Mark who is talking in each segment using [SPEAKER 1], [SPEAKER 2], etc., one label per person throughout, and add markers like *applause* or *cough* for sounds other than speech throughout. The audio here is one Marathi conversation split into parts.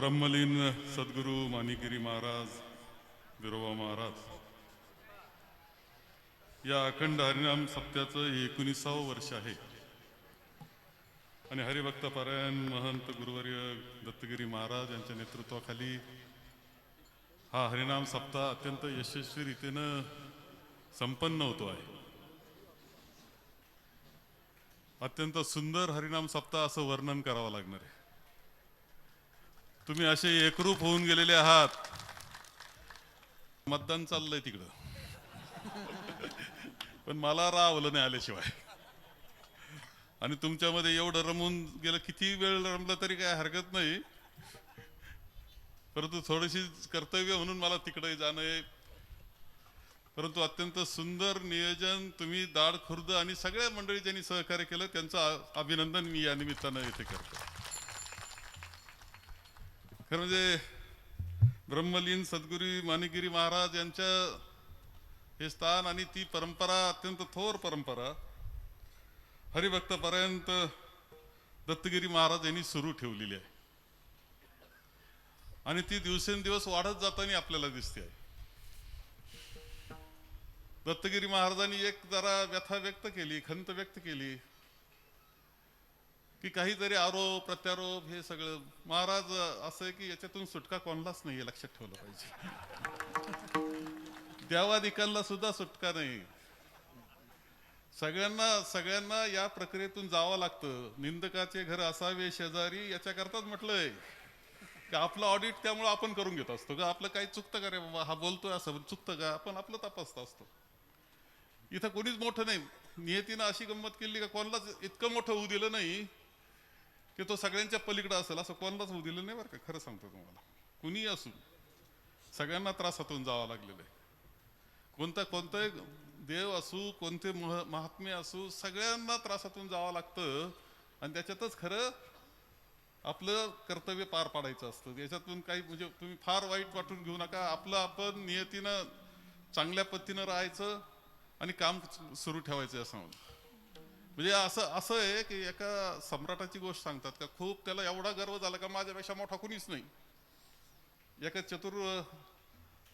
[SPEAKER 1] ब्रह्मलीन सद्गुरू मानिगिरी महाराज विरोबा महाराज. या अखंड हरिनाम सप्त्याचं एकोणीसावं वर्ष आहे. आणि हरिभक्त पारायण महंत गुरुवर्य दत्तगिरी महाराज यांच्या नेतृत्वाखाली हा हरिनाम सप्ताह अत्यंत यशस्वी रीतीनं संपन्न होतो आहे. अत्यंत सुंदर हरिनाम सप्ताह असं वर्णन करावं लागणार आहे. तुम्ही असे एकरूप होऊन गेलेले आहात. मतदान चाललंय तिकडं. पण मला रावलं नाही आल्याशिवाय. आणि तुमच्यामध्ये एवढं रमून गेलं किती वेळ रमलं तरी काय हरकत नाही. परंतु थोडीशी कर्तव्य म्हणून मला तिकडे जाणं आहे. परंतु अत्यंत सुंदर नियोजन तुम्ही दाड खुर्द आणि सगळ्या मंडळी ज्यांनी सहकार्य केलं त्यांचं अभिनंदन मी या निमित्तानं येथे करतो. खरं म्हणजे ब्रह्मलीन सद्गुरी मानिगिरी महाराज यांच्या हे स्थान आणि ती परंपरा अत्यंत थोर परंपरा. हरिभक्तापर्यंत दत्तगिरी महाराज यांनी सुरू ठेवलेली आहे. आणि ती दिवसेंदिवस वाढत जाताना आपल्याला दिसते आहे. दत्तगिरी महाराजांनी एक जरा व्यथा व्यक्त केली खंत व्यक्त केली. की काहीतरी आरोप प्रत्यारोप हे सगळं. महाराज असं आहे की याच्यातून सुटका कोणालाच नाही लक्षात ठेवलं पाहिजे. देवाधिकांना सुद्धा सुटका नाही. सगळ्यांना सगळ्यांना या प्रक्रियेतून जावं लागतं. निंदकाचे घर असावे शेजारी याच्याकरताच म्हटलंय. की आपलं ऑडिट त्यामुळे आपण करून घेत असतो. का आपलं काही चुकतं का रे बाबा? हा बोलतोय असं चुकतं का? आपण आपलं तपासत असतो. इथं कोणीच मोठं नाही. नियतीनं अशी गंमत केली का कोणालाच इतकं मोठं होऊ दिलं नाही. की तो सगळ्यांच्या पलीकडं असेल असं कोणालाच होऊ दिलं नाही बरं का खरं सांगतो तुम्हाला. कुणीही असू सगळ्यांना त्रासातून जावं लागलेलं आहे. कोणता कोणताही देव असू कोणते मह- महात्मे असू सगळ्यांना त्रासातून जावं लागतं. आणि त्याच्यातच खरं आपलं कर्तव्य पार पाडायचं असतं. याच्यातून काही म्हणजे तुम्ही फार वाईट वाटून घेऊ नका. आपलं आपण नियतीनं चांगल्या पद्धतीनं राहायचं आणि काम सुरू ठेवायचं असं म्हणून म्हणजे असं असं आहे की एका सम्राटाची गोष्ट सांगतात का खूप त्याला एवढा गर्व झाला का माझ्यापेक्षा मोठा कुणीच नाही. एका चतुर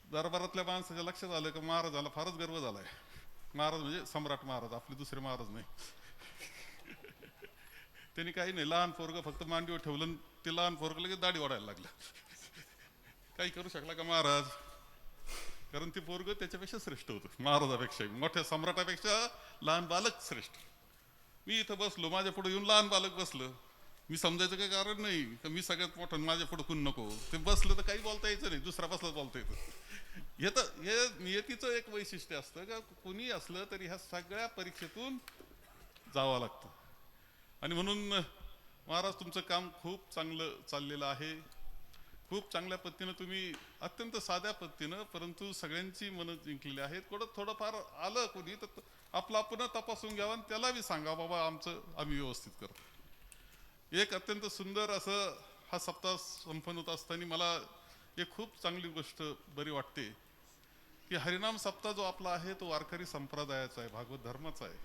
[SPEAKER 1] दरबारातल्या माणसाच्या लक्षात आलं की महाराजाला फारच गर्व झालाय. महाराज म्हणजे सम्राट महाराज आपले दुसरे महाराज नाही. *laughs* त्यांनी काही नाही लहान पोरग फक्त मांडीवर ठेवलं ते लहान पोरग लगेच दाढी वाढायला लागलं. *laughs* काही करू शकला का महाराज? कारण ते पोरग त्याच्यापेक्षा श्रेष्ठ होतं महाराजापेक्षा मोठ्या सम्राटापेक्षा लहान बालक श्रेष्ठ. मी इथं बसलो माझ्या पुढे येऊन लहान बालक बसलं. मी समजायचं काही कारण नाही. का मी सगळ्यात मोठं माझ्या पुढे कोण नको. ते बसलं तर काही बोलता यायचं नाही. दुसरा बसला बोलता येतं. हे तर हे नियतीचं एक वैशिष्ट्य असतं का कोणी असलं तरी ह्या सगळ्या परीक्षेतून जावं लागतं. आणि म्हणून महाराज तुमचं काम खूप चांगलं चाललेलं आहे. खूप चांगल्या पद्धतीनं तुम्ही अत्यंत साध्या पद्धतीनं परंतु सगळ्यांची मनं जिंकलेली आहेत. थोडं थोडंफार आलं कोणी तर आपला पुन्हा तपासून घ्यावा आणि त्याला बी सांगा बाबा आमचं आम्ही व्यवस्थित करतो. एक अत्यंत सुंदर असं हा सप्ताह संपन्न होत असताना मला एक खूप चांगली गोष्ट बरी वाटते की हरिनाम सप्ताह जो आपला आहे तो वारकरी संप्रदायाचा आहे भागवत धर्माचा आहे.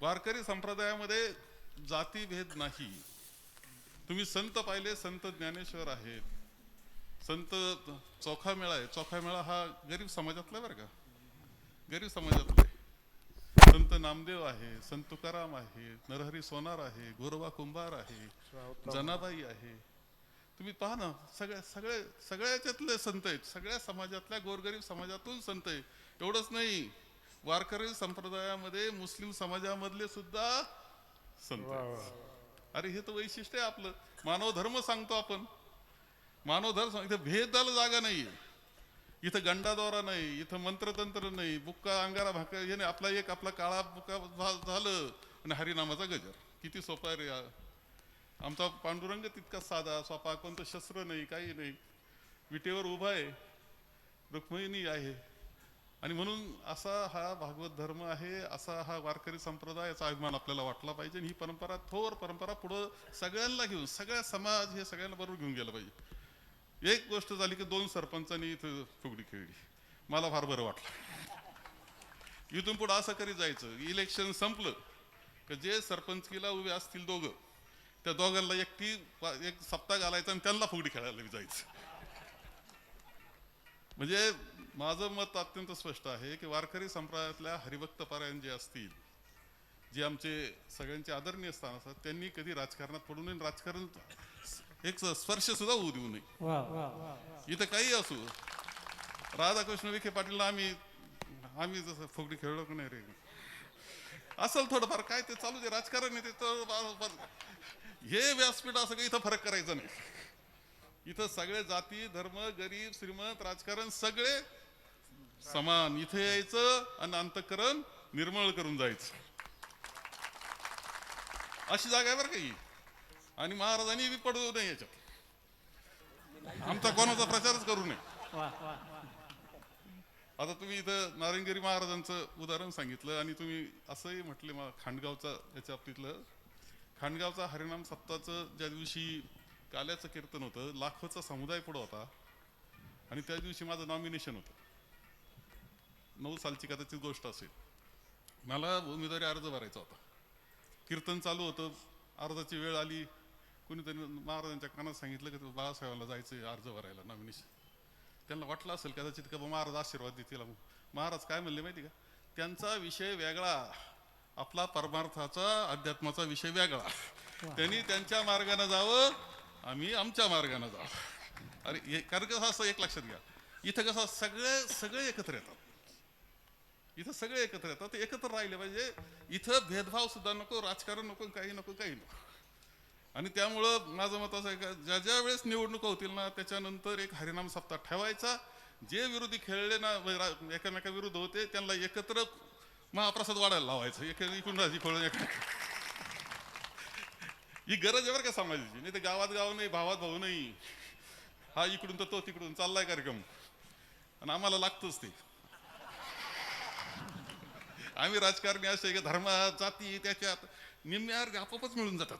[SPEAKER 1] वारकरी संप्रदायामध्ये जातीभेद नाही. तुम्ही संत पाहिले संत ज्ञानेश्वर आहेत संत चोखा मेळा आहे. चोखा मेळा हा गरीब समाजातला बरं का? गरीब समाजातला. संत नामदेव आहे संत तुकाराम आहे नरहरी सोनार आहे गोरबा कुंभार आहे जनाबाई आहे. तुम्ही पहा ना सगळ्या सगळे सगळ्याच्यातले संत आहेत. सगळ्या समाजातल्या गोरगरीब समाजातून संत आहे एवढंच नाही वारकरी संप्रदायामध्ये मुस्लिम समाजामधले सुद्धा संत. अरे हे तर वैशिष्ट्य आहे आपलं. मानव धर्म सांगतो आपण. मानव धर्म सांग- इथं भेदाला जागा नाहीये. इथं गंडाद्वारा नाही इथं मंत्रतंत्र नाही बुक्का अंगारा भाका हे नाही. आपला एक आपला काळा बुक्का झालं आणि हरिनामाचा गजर. किती सोपा आहे रे हा. आमचा पांडुरंग तितका साधा सोपा कोणतं शस्त्र नाही काही नाही. विटेवर उभा आहे. रुक्मिणी आहे. आणि म्हणून असा हा भागवत धर्म आहे असा हा वारकरी संप्रदाय याचा अभिमान आपल्याला वाटला पाहिजे. आणि ही परंपरा थोर परंपरा पुढं सगळ्यांना घेऊन सगळ्या समाज हे सगळ्यांना बरोबर घेऊन गेलं पाहिजे. एक गोष्ट झाली की दोन सरपंचांनी इथं फुगडी खेळली. मला फार बरं वाटलं. इथून पुढं असं करीत जायचं? इलेक्शन संपलं की जे सरपंचकीला उभे असतील दोघं त्या दोघांना एकटी एक सप्ताह घालायचा आणि त्यांना फुगडी खेळायला जायचं. म्हणजे माझं मत अत्यंत स्पष्ट आहे की वारकरी संप्रदायातल्या हरिभक्त पारायण जे असतील जे आमचे सगळ्यांचे आदरणीय स्थान असतात त्यांनी कधी राजकारणात पडू नये राजकारण एक स्पर्श सुद्धा होऊ देऊ नये. इथं काही असू. राधाकृष्ण विखे पाटीलला आम्ही आम्ही जसं फुगडी खेळलो की नाही रे. असेल थोडंफार काय ते चालू दे राजकारण ते हे व्यासपीठ असं काही इथं फरक करायचा नाही. इथं सगळे जाती धर्म गरीब श्रीमंत राजकारण सगळे समान. इथे यायचं आणि अंतकरण निर्मळ करून जायचं. अशी जागा आहे बरं का ही? आणि महाराजांनी बी पडू नये याच्यात. आमचा कोणाचा प्रचारच करू नये. आता तुम्ही इथं नारायणगिरी महाराजांचं उदाहरण सांगितलं आणि तुम्ही असंही म्हटले मला खांडगावचा याच्या बाबतीतलं. खांडगावचा हरिनाम सप्ताचं ज्या दिवशी काल्याचं कीर्तन होतं लाखोचा समुदाय पुढं होता. आणि त्या दिवशी माझं नॉमिनेशन होतं. नऊ सालची कदाचित गोष्ट असेल. मला उमेदवारी अर्ज भरायचा होता. कीर्तन चालू होतं. अर्जाची वेळ आली. कोणीतरी महाराजांच्या कानात सांगितलं की बाळासाहेबांना जायचं अर्ज भरायला नॉमिनेशन त्यांना वाटलं असेल कदाचित का महाराज आशीर्वाद देतील. महाराज काय म्हणले माहिती का? त्यांचा विषय वेगळा आपला परमार्थाचा अध्यात्माचा विषय वेगळा. त्यांनी त्यांच्या मार्गाने जावं आम्ही आमच्या मार्गाने जावं. अरे हे कारण कसं असं एक लक्षात घ्या. इथं कसं सगळे सगळे एकत्र येतात. इथं सगळे एकत्र येतात ते एकत्र राहिले पाहिजे. इथं भेदभाव सुद्धा नको राजकारण नको काही नको काही नको. आणि त्यामुळं माझं मत असं आहे का ज्या ज्या वेळेस निवडणुका होतील ना त्याच्यानंतर एक हरिनाम सप्ताह ठेवायचा. जे विरोधी खेळले ना व एकामेकाविरुद्ध होते त्यांना एकत्र महाप्रसाद वाढायला लावायचं. एक इकडून राजी खोळून एक ही गरज आहे बरं का समाजाची. नाही तर गावात गाव नाही भावात भाऊ नाही. हा इकडून तर तो तिकडून चाललाय कार्यक्रम. आणि आम्हाला लागतोच ते. आम्ही राजकारणी असे की धर्मात जाती त्याच्यात निम्म्यावर आपोआपच मिळून जातात.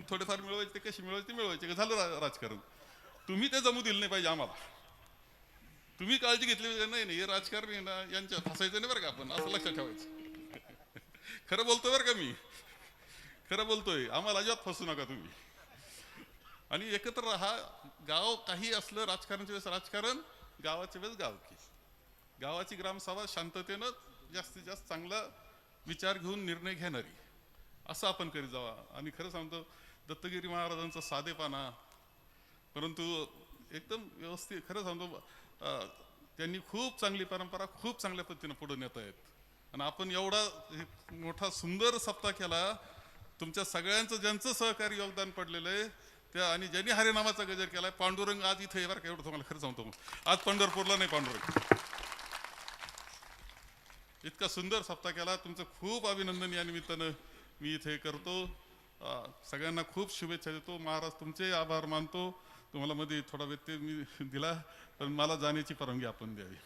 [SPEAKER 1] थोडेफार मिळवायचे ते कशी मिळवायचे ते मिळवायचे. का झालं राजकारण? तुम्ही ते जमू दिलं नाही पाहिजे आम्हाला. तुम्ही काळजी घेतली पाहिजे. नाही नाही हे राजकारणी ना यांच्या फसायचं नाही बरं का आपण असं लक्षात ठेवायचं. *laughs* खरं बोलतोय बरं का मी. खरं बोलतोय. आम्हाला अजिबात फसू नका तुम्ही. आणि एकत्र राहा. गाव काही असलं राजकारणाच्या वेळेस राजकारण गावाच्या वेळेस गावकी. गावाची ग्रामसभा शांततेनं जास्तीत जास्त चांगला विचार घेऊन निर्णय घेणारी. असं आपण करीत जावा. आणि खरं सांगतो दत्तगिरी महाराजांचा साधेपणा परंतु एकदम व्यवस्थित खरं सांगतो त्यांनी खूप चांगली परंपरा खूप चांगल्या पद्धतीनं पुढे नेत आहेत. आणि आपण एवढा मोठा सुंदर सप्ताह केला तुमच्या सगळ्यांचं ज्यांचं सहकारी योगदान पडलेलं आहे त्या आणि ज्यांनी हरिनामाचा गजर केला आहे पांडुरंग आज इथे आहे बरं का एवढं तुम्हाला खरं सांगतो आज पंढरपूरला नाही पांडुरंग. इतका सुंदर सप्ताह केला तुमचं खूप अभिनंदन या निमित्तानं. मी इथे करतो. सगळ्यांना खूप शुभेच्छा देतो. महाराज तुमचे आभार मानतो. तुम्हाला मध्ये थोडा व्यत्यय मी दिला पण मला जाण्याची परवानगी आपण द्यावी.